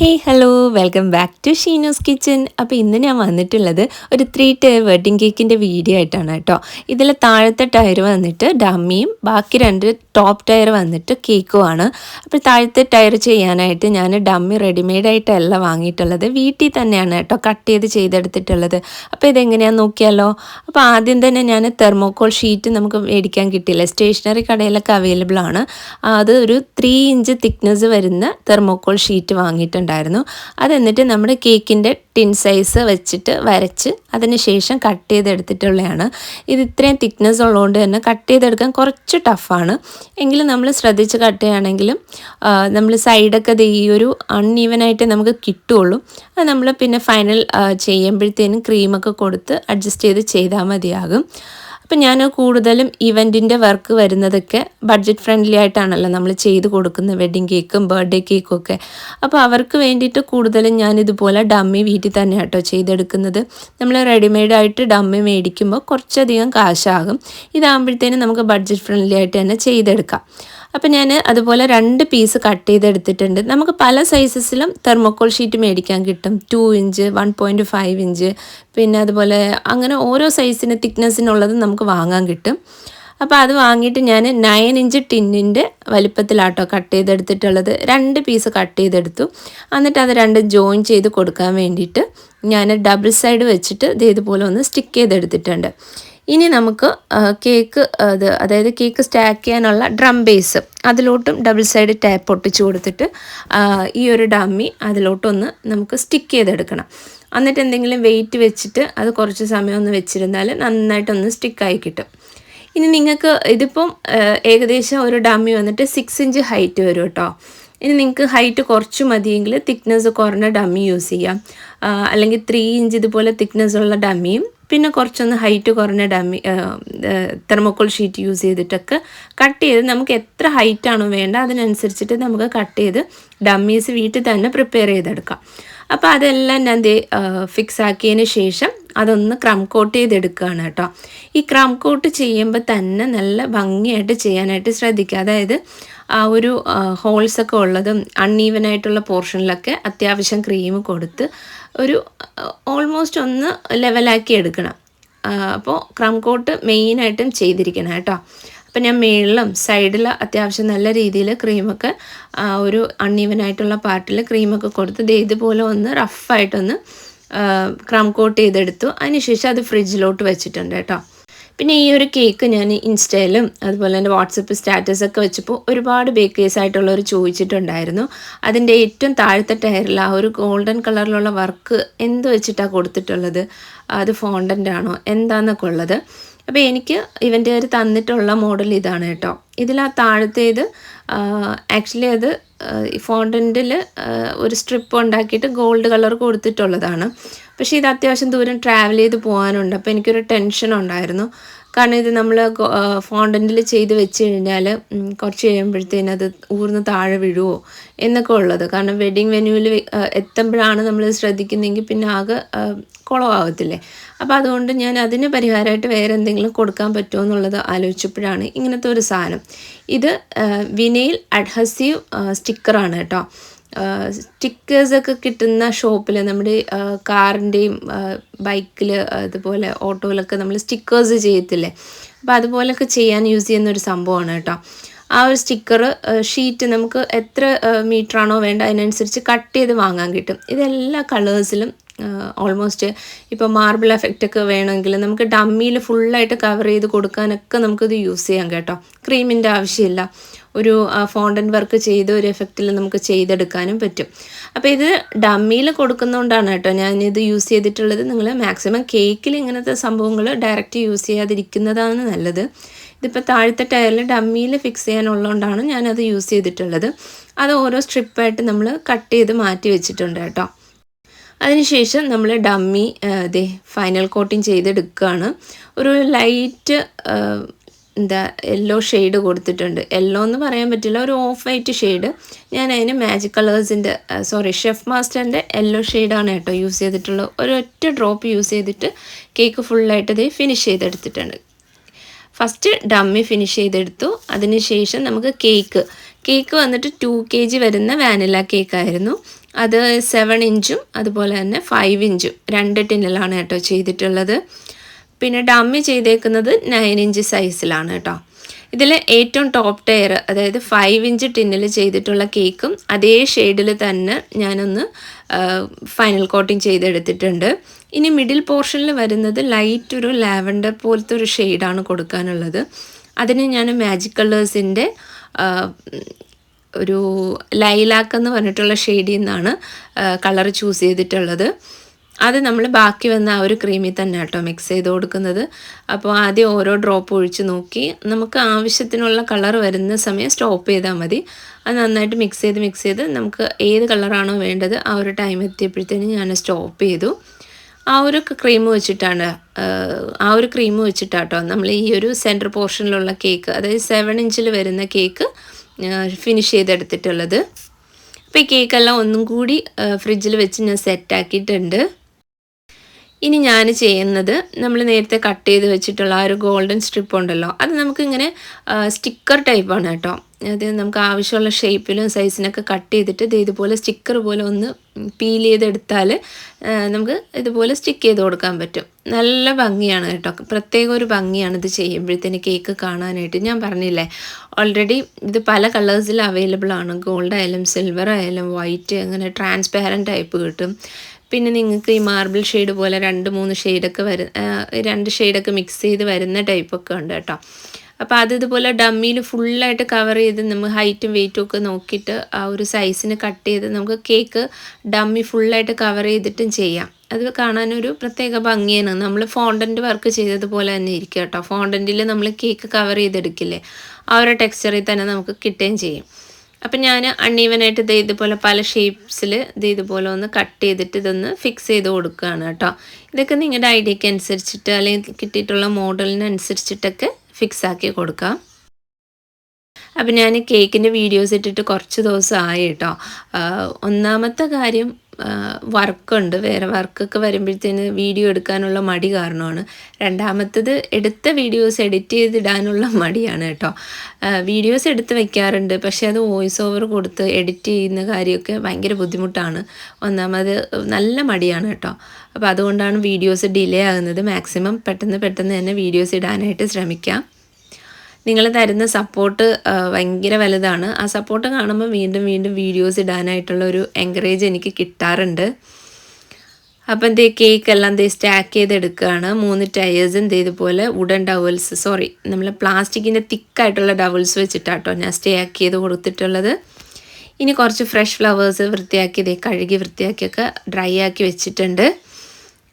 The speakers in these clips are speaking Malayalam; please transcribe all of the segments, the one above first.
Hey hello welcome back to Sheeno's kitchen അപ്പോൾ ഇന്ന് ഞാൻ വന്നിട്ടുള്ളത് ഒരു ത്രീ ടയർ വെഡ്ഡിങ് കേക്കിന്റെ വീഡിയോ ആയിട്ടാണ് കേട്ടോ. ഇതിൽ താഴത്തെ ടയർ വന്നിട്ട് ഡമ്മിയും ബാക്കി രണ്ട് ടോപ്പ് ടയർ വന്നിട്ട് കേക്കുമാണ് അപ്പോൾ താഴത്തെ ടയർ ചെയ്യാനായിട്ട് ഞാൻ ഡമ്മി റെഡിമെയ്ഡായിട്ടല്ല വാങ്ങിയിട്ടുള്ളത്. വീട്ടിൽ തന്നെയാണ് കേട്ടോ കട്ട് ചെയ്ത് ചെയ്തെടുത്തിട്ടുള്ളത്. അപ്പോൾ ഇതെങ്ങനെയാണെന്ന് നോക്കിയാലോ? അപ്പോൾ ആദ്യം തന്നെ ഞാൻ തെർമോക്കോൾ ഷീറ്റ് നമുക്ക് മേടിക്കാൻ കിട്ടിയില്ല. സ്റ്റേഷനറി കടയിലൊക്കെ അവൈലബിൾ ആണ്. അത് ഒരു ത്രീ ഇഞ്ച് തിക്നെസ് വരുന്ന തെർമോക്കോൾ ഷീറ്റ് വാങ്ങിയിട്ടുണ്ട്. ഉണ്ടായിരുന്നു. അതെന്നിട്ട് നമ്മുടെ കേക്കിന്റെ ടിൻ സൈസ് വെച്ചിട്ട് വരച്ച് അതിന് ശേഷം കട്ട് ചെയ്തെടുത്തിട്ടുള്ളതാണ്. ഇത് ഇത്രയും തിക്നെസ് ഉള്ളതുകൊണ്ട് തന്നെ കട്ട് ചെയ്തെടുക്കാൻ കുറച്ച് ടഫാണ്. എങ്കിലും നമ്മൾ ശ്രദ്ധിച്ച് കട്ട് ചെയ്യുകയാണെങ്കിലും നമ്മൾ സൈഡൊക്കെ ഇത് ഈ ഒരു അൺഈവനായിട്ട് നമുക്ക് കിട്ടുള്ളൂ അത് നമ്മൾ പിന്നെ ഫൈനൽ ചെയ്യുമ്പോഴത്തേനും ക്രീമൊക്കെ കൊടുത്ത് അഡ്ജസ്റ്റ് ചെയ്ത് ചെയ്താൽ മതിയാകും. അപ്പം ഞാൻ കൂടുതലും ഇവന്റിന്റെ വർക്ക് വരുന്നതൊക്കെ ബഡ്ജറ്റ് ഫ്രണ്ട്ലി ആയിട്ടാണല്ലോ നമ്മൾ ചെയ്ത് കൊടുക്കുന്നത് വെഡ്ഡിങ് കേക്കും ബർത്ത്ഡേ കേക്കും ഒക്കെ അപ്പോൾ അവർക്ക് വേണ്ടിയിട്ട് കൂടുതലും ഞാൻ ഇതുപോലെ ഡമ്മി വീട്ടിൽ തന്നെ കേട്ടോ ചെയ്തെടുക്കുന്നത്. നമ്മൾ റെഡിമെയ്ഡ് ആയിട്ട് ഡമ്മി മേടിക്കുമ്പോൾ കുറച്ചധികം കാശാകും. ഇതാകുമ്പോഴത്തേനും നമുക്ക് ബഡ്ജറ്റ് ഫ്രണ്ട്ലി ആയിട്ട് തന്നെ ചെയ്തെടുക്കാം. അപ്പം ഞാൻ അതുപോലെ രണ്ട് പീസ് കട്ട് ചെയ്തെടുത്തിട്ടുണ്ട്. നമുക്ക് പല സൈസസിലും തെർമോക്കോൾ ഷീറ്റ് മേടിക്കാൻ കിട്ടും. Two inch one point five inch പിന്നെ അതുപോലെ അങ്ങനെ ഓരോ സൈസിന് തിക്നെസ്സിനുള്ളത് നമുക്ക് വാങ്ങാൻ കിട്ടും. അപ്പോൾ അത് വാങ്ങിയിട്ട് ഞാൻ നയൻ ഇഞ്ച് ടിന്നിന്റെ വലിപ്പത്തിലാട്ടോ കട്ട് ചെയ്തെടുത്തിട്ടുള്ളത്. രണ്ട് പീസ് കട്ട് ചെയ്തെടുത്തു. എന്നിട്ട് അത് രണ്ട് ജോയിൻ ചെയ്ത് കൊടുക്കാൻ വേണ്ടിയിട്ട് ഞാൻ ഡബിൾ സൈഡ് വെച്ചിട്ട് ഇതേതുപോലെ ഒന്ന് സ്റ്റിക്ക് ചെയ്തെടുത്തിട്ടുണ്ട്. ഇനി നമുക്ക് കേക്ക് അത് അതായത് കേക്ക് സ്റ്റാക്ക് ചെയ്യാനുള്ള ഡ്രം ബേസ് അതിലോട്ടും ഡബിൾ സൈഡ് ടാപ്പ് ഒട്ടിച്ചു കൊടുത്തിട്ട് ഈ ഒരു ഡമ്മി അതിലോട്ടൊന്ന് നമുക്ക് സ്റ്റിക്ക് ചെയ്തെടുക്കണം. എന്നിട്ട് എന്തെങ്കിലും വെയിറ്റ് വെച്ചിട്ട് അത് കുറച്ച് സമയം ഒന്ന് വെച്ചിരുന്നാൽ നന്നായിട്ടൊന്ന് സ്റ്റിക്കായി കിട്ടും. ഇനി നിങ്ങൾക്ക് ഇതിപ്പം ഏകദേശം ഒരു ഡമ്മി വന്നിട്ട് സിക്സ് ഇഞ്ച് ഹൈറ്റ് വരും കേട്ടോ ഇനി നിങ്ങൾക്ക് ഹൈറ്റ് കുറച്ച് മതിയെങ്കിൽ തിക്നെസ് കുറഞ്ഞ ഡമ്മി യൂസ് ചെയ്യാം. അല്ലെങ്കിൽ ത്രീ ഇഞ്ച് ഇതുപോലെ തിക്നെസ് ഉള്ള ഡമ്മിയും പിന്നെ കുറച്ചൊന്ന് ഹൈറ്റ് കുറഞ്ഞ ഡമ്മി തെർമോക്കോൾ ഷീറ്റ് യൂസ് ചെയ്തിട്ടൊക്കെ കട്ട് ചെയ്ത് നമുക്ക് എത്ര ഹൈറ്റാണോ വേണ്ട അതിനനുസരിച്ചിട്ട് നമുക്ക് കട്ട് ചെയ്ത് ഡമ്മീസ് വീട്ടിൽ തന്നെ പ്രിപ്പയർ ചെയ്തെടുക്കാം. അപ്പോൾ അതെല്ലാം ഞാൻ ഫിക്സ് ആക്കിയതിന് ശേഷം അതൊന്ന് ക്രം കോട്ട് ചെയ്തെടുക്കുകയാണ് കേട്ടോ. ഈ ക്രം കോട്ട് ചെയ്യുമ്പോൾ തന്നെ നല്ല ഭംഗിയായിട്ട് ചെയ്യാനായിട്ട് ശ്രദ്ധിക്കുക. അതായത് ആ ഒരു ഹോൾസൊക്കെ ഉള്ളതും അൺഈവനായിട്ടുള്ള പോർഷനിലൊക്കെ അത്യാവശ്യം ക്രീം കൊടുത്ത് ഒരു ഓൾമോസ്റ്റ് ഒന്ന് ലെവലാക്കി എടുക്കണം. അപ്പോൾ ക്രം കോട്ട് മെയിനായിട്ടും ചെയ്തിരിക്കണം കേട്ടോ. അപ്പം ഞാൻ മേളിലും സൈഡിൽ അത്യാവശ്യം നല്ല രീതിയിൽ ക്രീമൊക്കെ ഒരു അൺഈവനായിട്ടുള്ള പാർട്ടിൽ ക്രീമൊക്കെ കൊടുത്ത് ഇതുപോലെ ഒന്ന് റഫായിട്ടൊന്ന് ക്രം കോട്ട് ചെയ്തെടുത്തു. അതിനുശേഷം അത് ഫ്രിഡ്ജിലോട്ട് വെച്ചിട്ടുണ്ട് കേട്ടോ. പിന്നെ ഈ ഒരു കേക്ക് ഞാൻ ഇൻസ്റ്റയിലും അതുപോലെ തന്നെ വാട്സപ്പ് സ്റ്റാറ്റസ് ഒക്കെ വെച്ചപ്പോൾ ഒരുപാട് ബേക്കേഴ്സ് ആയിട്ടുള്ളവർ ചോദിച്ചിട്ടുണ്ടായിരുന്നു. അതിന്റെ ഏറ്റവും താഴത്തെ ടയറിൽ ആ ഒരു ഗോൾഡൻ കളറിലുള്ള വർക്ക് എന്ത് വെച്ചിട്ടാണ് കൊടുത്തിട്ടുള്ളത്? അത് ഫോണ്ടന്റ് ആണോ? എന്താണെന്നൊക്കെ ഉള്ളത്. അപ്പോൾ എനിക്ക് ഇവന്റെ ഒരു തന്നിട്ടുള്ള മോഡൽ ഇതാണ് കേട്ടോ. ഇതിൽ ആ താഴത്തേത് ആക്ച്വലി അത് ഫോണ്ടന്റിൽ ഒരു സ്ട്രിപ്പ് ഉണ്ടാക്കിയിട്ട് ഗോൾഡ് കളർ കൊടുത്തിട്ടുള്ളതാണ്. പക്ഷേ ഇത് അത്യാവശ്യം ദൂരം ട്രാവൽ ചെയ്ത് പോകാനുണ്ട്. അപ്പോൾ എനിക്കൊരു ടെൻഷൻ ഉണ്ടായിരുന്നു. കാരണം ഇത് നമ്മൾ ഫോണ്ടന്റിൽ ചെയ്ത് വെച്ച് കഴിഞ്ഞാൽ കുറച്ച് കഴിയുമ്പോഴത്തേന് അത് ഊർന്ന് താഴെ വീഴുമോ എന്നൊക്കെ ഉള്ളത്. കാരണം വെഡിങ് വെന്യൂവിൽ എത്തുമ്പോഴാണ് നമ്മൾ ശ്രദ്ധിക്കുന്നതെങ്കിൽ പിന്നെ ആകെ കുളമാകത്തില്ലേ അപ്പോൾ അതുകൊണ്ട് ഞാൻ അതിന് പരിഹാരമായിട്ട് വേറെ എന്തെങ്കിലും കൊടുക്കാൻ പറ്റുമോ എന്നുള്ളത് ആലോചിച്ചപ്പോഴാണ് ഇങ്ങനത്തെ ഒരു സാധനം. ഇത് വിനയിൽ അഡ്ഹസീവ് സ്റ്റിക്കറാണ് കേട്ടോ. സ്റ്റിക്കേഴ്സൊക്കെ കിട്ടുന്ന ഷോപ്പിൽ നമ്മുടെ കാറിന്റെയും ബൈക്കിൽ അതുപോലെ ഓട്ടോയിലൊക്കെ നമ്മൾ സ്റ്റിക്കേഴ്സ് ചെയ്യത്തില്ലേ? അപ്പോൾ അതുപോലൊക്കെ ചെയ്യാൻ യൂസ് ചെയ്യുന്ന ഒരു സംഭവമാണ് കേട്ടോ. ആ ഒരു സ്റ്റിക്കർ ഷീറ്റ് നമുക്ക് എത്ര മീറ്ററാണോ വേണ്ട അതിനനുസരിച്ച് കട്ട് ചെയ്ത് വാങ്ങാൻ കിട്ടും. ഇതെല്ലാ കളേഴ്സിലും ഓൾമോസ്റ്റ് ഇപ്പോൾ മാർബിൾ എഫക്റ്റ് ഒക്കെ വേണമെങ്കിൽ നമുക്ക് ഡമ്മിയിൽ ഫുള്ളായിട്ട് കവർ ചെയ്ത് കൊടുക്കാനൊക്കെ നമുക്കിത് യൂസ് ചെയ്യാം കേട്ടോ. ക്രീമിന്റെ ആവശ്യമില്ല. ഒരു ഫോണ്ടൻ വർക്ക് ചെയ്ത് ഒരു എഫക്റ്റിൽ നമുക്ക് ചെയ്തെടുക്കാനും പറ്റും. അപ്പോൾ ഇത് ഡമ്മിയിൽ കൊടുക്കുന്നതുകൊണ്ടാണ് കേട്ടോ ഞാൻ ഇത് യൂസ് ചെയ്തിട്ടുള്ളത് നിങ്ങൾ മാക്സിമം കേക്കിൽ ഇങ്ങനത്തെ സംഭവങ്ങൾ ഡയറക്റ്റ് യൂസ് ചെയ്യാതിരിക്കുന്നതാണ് നല്ലത്. ഇതിപ്പോൾ താഴത്തെ ടയറിൽ ഡമ്മിയിൽ ഫിക്സ് ചെയ്യാനുള്ളതുകൊണ്ടാണ് ഞാനത് യൂസ് ചെയ്തിട്ടുള്ളത്. അത് ഓരോ സ്ട്രിപ്പായിട്ട് നമ്മൾ കട്ട് ചെയ്ത് മാറ്റി വെച്ചിട്ടുണ്ട് കേട്ടോ. അതിനുശേഷം നമ്മൾ ഡമ്മി ദേ ഫൈനൽ കോട്ടിങ് ചെയ്തെടുക്കുകയാണ് ഒരു ലൈറ്റ് എന്താ യെല്ലോ ഷെയ്ഡ് കൊടുത്തിട്ടുണ്ട്. യെല്ലോ എന്ന് പറയാൻ പറ്റില്ല ഒരു ഓഫ് വൈറ്റ് ഷെയ്ഡ് ഞാൻ അതിന് മാജിക് കളേഴ്സിന്റെ സോറി ഷെഫ് മാസ്റ്ററിന്റെ യെല്ലോ ഷെയ്ഡാണ് കേട്ടോ യൂസ് ചെയ്തിട്ടുള്ളത് ഒരൊറ്റ ഡ്രോപ്പ് യൂസ് ചെയ്തിട്ട് കേക്ക് ഫുള്ളായിട്ട് ഇത് ഫിനിഷ് ചെയ്തെടുത്തിട്ടുണ്ട്. ഫസ്റ്റ് ഡമ്മി ഫിനിഷ് ചെയ്തെടുത്തു. അതിനുശേഷം നമുക്ക് കേക്ക് കേക്ക് വന്നിട്ട് ടു കെ ജി വരുന്ന വാനില കേക്കായിരുന്നു അത് സെവൻ ഇഞ്ചും അതുപോലെ തന്നെ ഫൈവ് ഇഞ്ചും രണ്ട് ടിന്നിലാണ് കേട്ടോ ചെയ്തിട്ടുള്ളത്. പിന്നെ ഡമ്മി ചെയ്തേക്കുന്നത് നയൻ ഇഞ്ച് സൈസിലാണ് കേട്ടോ. ഇതിൽ ഏറ്റവും ടോപ്പ് ടയർ അതായത് ഫൈവ് ഇഞ്ച് ടിന്നിൽ ചെയ്തിട്ടുള്ള കേക്കും അതേ ഷെയ്ഡിൽ തന്നെ ഞാനൊന്ന് ഫൈനൽ കോട്ടിങ് ചെയ്തെടുത്തിട്ടുണ്ട്. ഇനി മിഡിൽ പോർഷനിൽ വരുന്നത് ലൈറ്റ് ഒരു ലാവൻഡർ പോലത്തെ ഒരു ഷെയ്ഡാണ് കൊടുക്കാനുള്ളത്. അതിന് ഞാൻ മാജിക് കളേഴ്സിന്റെ ഒരു ലൈലാക്ക് എന്ന് പറഞ്ഞിട്ടുള്ള ഷെയ്ഡിൽ നിന്നാണ് കളർ ചൂസ് ചെയ്തിട്ടുള്ളത്. അത് നമ്മൾ ബാക്കി വന്ന ആ ഒരു ക്രീമിൽ തന്നെ കേട്ടോ മിക്സ് ചെയ്ത് കൊടുക്കുന്നത്. അപ്പോൾ ആദ്യം ഓരോ ഡ്രോപ്പ് ഒഴിച്ച് നോക്കി നമുക്ക് ആവശ്യത്തിനുള്ള കളർ വരുന്ന സമയം സ്റ്റോപ്പ് ചെയ്താൽ മതി. അത് നന്നായിട്ട് മിക്സ് ചെയ്ത് മിക്സ് ചെയ്ത് നമുക്ക് ഏത് കളറാണോ വേണ്ടത് ആ ഒരു ടൈം എത്തിയപ്പോഴത്തേനും ഞാൻ സ്റ്റോപ്പ് ചെയ്തു. ആ ഒരു ക്രീം വെച്ചിട്ടാണ് ആ ഒരു ക്രീം വെച്ചിട്ടാട്ടോ നമ്മൾ ഈ ഒരു സെന്റർ പോർഷനിലുള്ള കേക്ക് അതായത് സെവൻ ഇഞ്ചിൽ വരുന്ന കേക്ക് ഫിനിഷ് ചെയ്തെടുത്തിട്ടുള്ളത്. അപ്പോൾ ഈ കേക്കെല്ലാം ഒന്നും കൂടി ഫ്രിഡ്ജിൽ വെച്ച് ഞാൻ സെറ്റാക്കിയിട്ടുണ്ട് ഇനി ഞാൻ ചെയ്യുന്നത് നമ്മൾ നേരത്തെ കട്ട് ചെയ്ത് വെച്ചിട്ടുള്ള ആ ഒരു ഗോൾഡൻ സ്ട്രിപ്പ് ഉണ്ടല്ലോ. അത് നമുക്കിങ്ങനെ സ്റ്റിക്കർ ടൈപ്പാണ് കേട്ടോ. അത് നമുക്ക് ആവശ്യമുള്ള ഷേപ്പിലും സൈസിനൊക്കെ കട്ട് ചെയ്തിട്ട് ഇത് ഇതുപോലെ സ്റ്റിക്കർ പോലെ ഒന്ന് പീൽ ചെയ്തെടുത്താൽ നമുക്ക് ഇതുപോലെ സ്റ്റിക്ക് ചെയ്ത് കൊടുക്കാൻ പറ്റും. നല്ല ഭംഗിയാണ് കേട്ടോ. പ്രത്യേക ഒരു ഭംഗിയാണ് ഇത് ചെയ്യുമ്പോഴത്തേന് കേക്ക് കാണാനായിട്ട്. ഞാൻ പറഞ്ഞില്ലേ ഓൾറെഡി ഇത് പല കളേഴ്സിൽ അവൈലബിൾ ആണ്. ഗോൾഡ് ആയാലും സിൽവർ ആയാലും വൈറ്റ് അങ്ങനെ ട്രാൻസ്പാരന്റ് ടൈപ്പ് കിട്ടും. പിന്നെ നിങ്ങൾക്ക് ഈ മാർബിൾ ഷെയ്ഡ് പോലെ രണ്ട് മൂന്ന് ഷെയ്ഡൊക്കെ വരു രണ്ട് ഷെയ്ഡൊക്കെ മിക്സ് ചെയ്ത് വരുന്ന ടൈപ്പൊക്കെ ഉണ്ട് കേട്ടോ. അപ്പോൾ അത് ഇതുപോലെ ഡമ്മിയിൽ ഫുള്ളായിട്ട് കവർ ചെയ്ത് നമ്മൾ ഹൈറ്റും വെയിറ്റും ഒക്കെ നോക്കിയിട്ട് ആ ഒരു സൈസിന് കട്ട് ചെയ്ത് നമുക്ക് കേക്ക് ഡമ്മി ഫുള്ളായിട്ട് കവർ ചെയ്തിട്ടും ചെയ്യാം. അത് കാണാനൊരു പ്രത്യേക ഭംഗിയാണ്. നമ്മൾ ഫോണ്ടന്റ് വർക്ക് ചെയ്തതുപോലെ തന്നെ ഇരിക്കും കേട്ടോ. ഫോണ്ടന്റിൽ നമ്മൾ കേക്ക് കവർ ചെയ്തെടുക്കില്ലേ? ആ ഒരു ടെക്സ്ചറിൽ തന്നെ നമുക്ക് കിട്ടുകയും ചെയ്യും. അപ്പം ഞാൻ അണ്ണീവനായിട്ട് ഇത് ഇതുപോലെ പല ഷേപ്സിൽ ഇത് ഇതുപോലെ ഒന്ന് കട്ട് ചെയ്തിട്ട് ഇതൊന്ന് ഫിക്സ് ചെയ്ത് കൊടുക്കുകയാണ് കേട്ടോ. ഇതൊക്കെ നിങ്ങളുടെ ഐഡിയക്ക് അനുസരിച്ചിട്ട് അല്ലെങ്കിൽ കിട്ടിയിട്ടുള്ള മോഡലിനനുസരിച്ചിട്ടൊക്കെ ഫിക്സ് ആക്കി കൊടുക്കാം. അപ്പം ഞാൻ കേക്കിന്റെ വീഡിയോസ് ഇട്ടിട്ട് കുറച്ച് ദിവസമായി കേട്ടോ. ഒന്നാമത്തെ കാര്യം വർക്കുണ്ട്. വേറെ വർക്കൊക്കെ വരുമ്പോഴത്തേന് വീഡിയോ എടുക്കാനുള്ള മടി കാരണമാണ്. രണ്ടാമത്തത് എടുത്ത വീഡിയോസ് എഡിറ്റ് ചെയ്തിടാനുള്ള മടിയാണ് കേട്ടോ. വീഡിയോസ് എടുത്ത് വെക്കാറുണ്ട്. പക്ഷേ അത് വോയിസ് ഓവർ കൊടുത്ത് എഡിറ്റ് ചെയ്യുന്ന കാര്യമൊക്കെ ഭയങ്കര ബുദ്ധിമുട്ടാണ്. ഒന്നാമത് നല്ല മടിയാണ് കേട്ടോ. അപ്പോൾ അതുകൊണ്ടാണ് വീഡിയോസ് ഡിലേ ആകുന്നത്. മാക്സിമം പെട്ടെന്ന് പെട്ടെന്ന് തന്നെ വീഡിയോസ് ഇടാനായിട്ട് ശ്രമിക്കാം. നിങ്ങൾ തരുന്ന സപ്പോർട്ട് ഭയങ്കര വലുതാണ്. ആ സപ്പോർട്ട് കാണുമ്പോൾ വീണ്ടും വീണ്ടും വീഡിയോസ് ഇടാനായിട്ടുള്ള ഒരു എൻകറേജ് എനിക്ക് കിട്ടാറുണ്ട്. അപ്പം എന്തേ കേക്ക് എല്ലാം എന്തേ സ്റ്റാക്ക് ചെയ്തെടുക്കുകയാണ്. മൂന്ന് ടയേഴ്സും എന്തേ ഇതുപോലെ വുഡൻ ഡവൽസ് സോറി നമ്മൾ പ്ലാസ്റ്റിക്കിന്റെ തിക്കായിട്ടുള്ള ഡവൽസ് വെച്ചിട്ടാട്ടോ ഞാൻ സ്റ്റാക്ക് ചെയ്ത് കൊടുത്തിട്ടുള്ളത്. ഇനി കുറച്ച് ഫ്രഷ് ഫ്ലവേഴ്സ് വൃത്തിയാക്കി ഇതേ കഴുകി വൃത്തിയാക്കിയൊക്കെ ഡ്രൈ ആക്കി വെച്ചിട്ടുണ്ട്.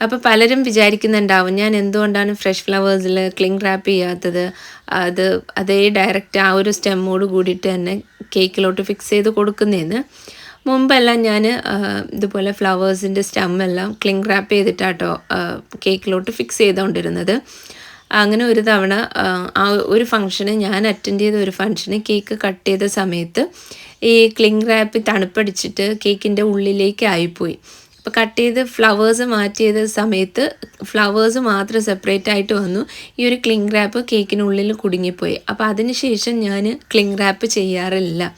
അപ്പോൾ പലരും വിചാരിക്കുന്നുണ്ടാവും ഞാൻ എന്തുകൊണ്ടാണ് ഫ്രഷ് ഫ്ലവേഴ്സിൽ ക്ലിങ് റാപ്പ് ചെയ്യാത്തത്? അത് അതേ ഡയറക്റ്റ് ആ ഒരു സ്റ്റെമ്മോട് കൂടിയിട്ട് തന്നെ കേക്കിലോട്ട് ഫിക്സ് ചെയ്ത് കൊടുക്കുന്നതെന്ന് മുമ്പെല്ലാം ഞാൻ ഇതുപോലെ ഫ്ലവേഴ്സിന്റെ സ്റ്റെമ്മെല്ലാം ക്ലിങ് റാപ്പ് ചെയ്തിട്ടാട്ടോ കേക്കിലോട്ട് ഫിക്സ് ചെയ്തുകൊണ്ടിരുന്നത് അങ്ങനെ ഒരു തവണ ആ ഒരു ഫംഗ്ഷന് ഞാൻ അറ്റൻഡ് ചെയ്ത ഒരു ഫംഗ്ഷന് കേക്ക് കട്ട് ചെയ്ത സമയത്ത് ഈ ക്ലിങ് റാപ്പ് തണുപ്പടിച്ചിട്ട് കേക്കിന്റെ ഉള്ളിലേക്ക് ആയിപ്പോയി. അപ്പോൾ കട്ട് ചെയ്ത് ഫ്ലവേഴ്സ് മാറ്റിയത് സമയത്ത് ഫ്ലവേഴ്സ് മാത്രം സെപ്പറേറ്റ് ആയിട്ട് വന്നു. ഈ ഒരു ക്ലിങ് റാപ്പ് കേക്കിനുള്ളിൽ കുടുങ്ങിപ്പോയി. അപ്പോൾ അതിന് ശേഷം ഞാൻ ക്ലിങ് റാപ്പ് ചെയ്യാറില്ല.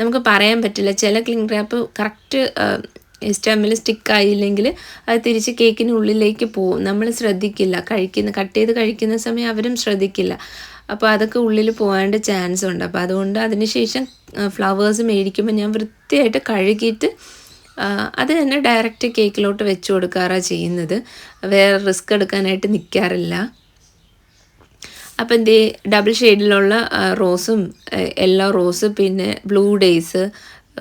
നമുക്ക് പറയാൻ പറ്റില്ല. ചില ക്ലിങ് റാപ്പ് കറക്റ്റ് സ്റ്റെമ്മിൽ സ്റ്റിക്ക് ആയില്ലെങ്കിൽ അത് തിരിച്ച് കേക്കിനുള്ളിലേക്ക് പോകും. നമ്മൾ ശ്രദ്ധിക്കില്ല. കഴിക്കുന്ന കട്ട് ചെയ്ത് കഴിക്കുന്ന സമയം അവരും ശ്രദ്ധിക്കില്ല. അപ്പോൾ അതൊക്കെ ഉള്ളിൽ പോകാണ്ട് ചാൻസ് ഉണ്ട്. അപ്പോൾ അതുകൊണ്ട് അതിന് ശേഷം ഫ്ലവേഴ്സ് മേടിക്കുമ്പോൾ ഞാൻ വൃത്തിയായിട്ട് കഴുകിയിട്ട് അത് തന്നെ ഡയറക്റ്റ് കേക്കിലോട്ട് വെച്ച് കൊടുക്കാറാണ് ചെയ്യുന്നത്. വേറെ റിസ്ക് എടുക്കാനായിട്ട് നിൽക്കാറില്ല അപ്പം എന്ത് ഡബിൾ ഷെയ്ഡിലുള്ള റോസും യെല്ലോ റോസ് പിന്നെ ബ്ലൂ ഡേയ്സ്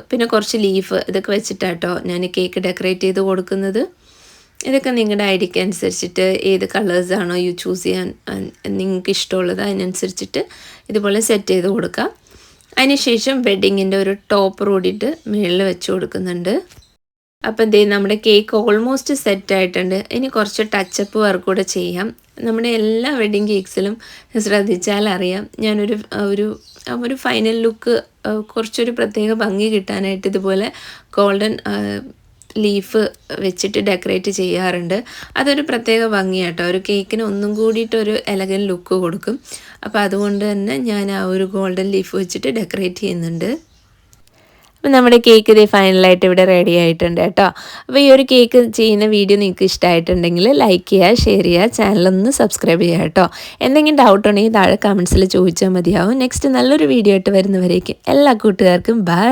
പിന്നെ കുറച്ച് ലീഫ് ഇതൊക്കെ വെച്ചിട്ടാട്ടോ ഞാൻ കേക്ക് ഡെക്കറേറ്റ് ചെയ്ത് കൊടുക്കുന്നത്. ഇതൊക്കെ നിങ്ങളുടെ ഐഡിക്ക് അനുസരിച്ചിട്ട് ഏത് കളേഴ്സാണോ യു ചൂസ് ചെയ്യാൻ നിങ്ങൾക്ക് ഇഷ്ടമുള്ളത് അതിനനുസരിച്ചിട്ട് ഇതുപോലെ സെറ്റ് ചെയ്ത് കൊടുക്കാം. അതിനുശേഷം വെഡിങ്ങിന്റെ ഒരു ടോപ്പ് കൂടിയിട്ട് മുകളിൽ വെച്ച് കൊടുക്കുന്നുണ്ട്. അപ്പം എന്തേ നമ്മുടെ കേക്ക് ഓൾമോസ്റ്റ് സെറ്റ് ആയിട്ടുണ്ട്. ഇനി കുറച്ച് ടച്ചപ്പ് വർക്ക് കൂടെ ചെയ്യാം. നമ്മുടെ എല്ലാ വെഡ്ഡിങ് കേക്ക്സിലും ശ്രദ്ധിച്ചാൽ അറിയാം. ഞാനൊരു ഒരു ഒരു ഫൈനൽ ലുക്ക് കുറച്ചൊരു പ്രത്യേക ഭംഗി കിട്ടാനായിട്ട് ഇതുപോലെ ഗോൾഡൻ ലീഫ് വെച്ചിട്ട് ഡെക്കറേറ്റ് ചെയ്യാറുണ്ട്. അതൊരു പ്രത്യേക ഭംഗിയാട്ടോ. ഒരു കേക്കിന് ഒന്നും കൂടിയിട്ട് ഒരു എലഗൻ ലുക്ക് കൊടുക്കും. അപ്പോൾ അതുകൊണ്ട് തന്നെ ഞാൻ ആ ഒരു ഗോൾഡൻ ലീഫ് വെച്ചിട്ട് ഡെക്കറേറ്റ് ചെയ്യുന്നുണ്ട്. അപ്പം നമ്മുടെ കേക്ക് ഇതേ ഫൈനലായിട്ട് ഇവിടെ റെഡി ആയിട്ടുണ്ട് കേട്ടോ. അപ്പോൾ ഈ ഒരു കേക്ക് ചെയ്യുന്ന വീഡിയോ നിങ്ങൾക്ക് ഇഷ്ടമായിട്ടുണ്ടെങ്കിൽ ലൈക്ക് ചെയ്യുക ഷെയർ ചെയ്യുക ചാനലൊന്ന് സബ്സ്ക്രൈബ് ചെയ്യുക കേട്ടോ. എന്തെങ്കിലും ഡൗട്ട് ഉണ്ടെങ്കിൽ താഴെ കമൻസിൽ ചോദിച്ചാൽ മതിയാവും. നെക്സ്റ്റ് നല്ലൊരു വീഡിയോ ആയിട്ട് വരുന്നവരേക്കും എല്ലാ കൂട്ടുകാർക്കും ബൈ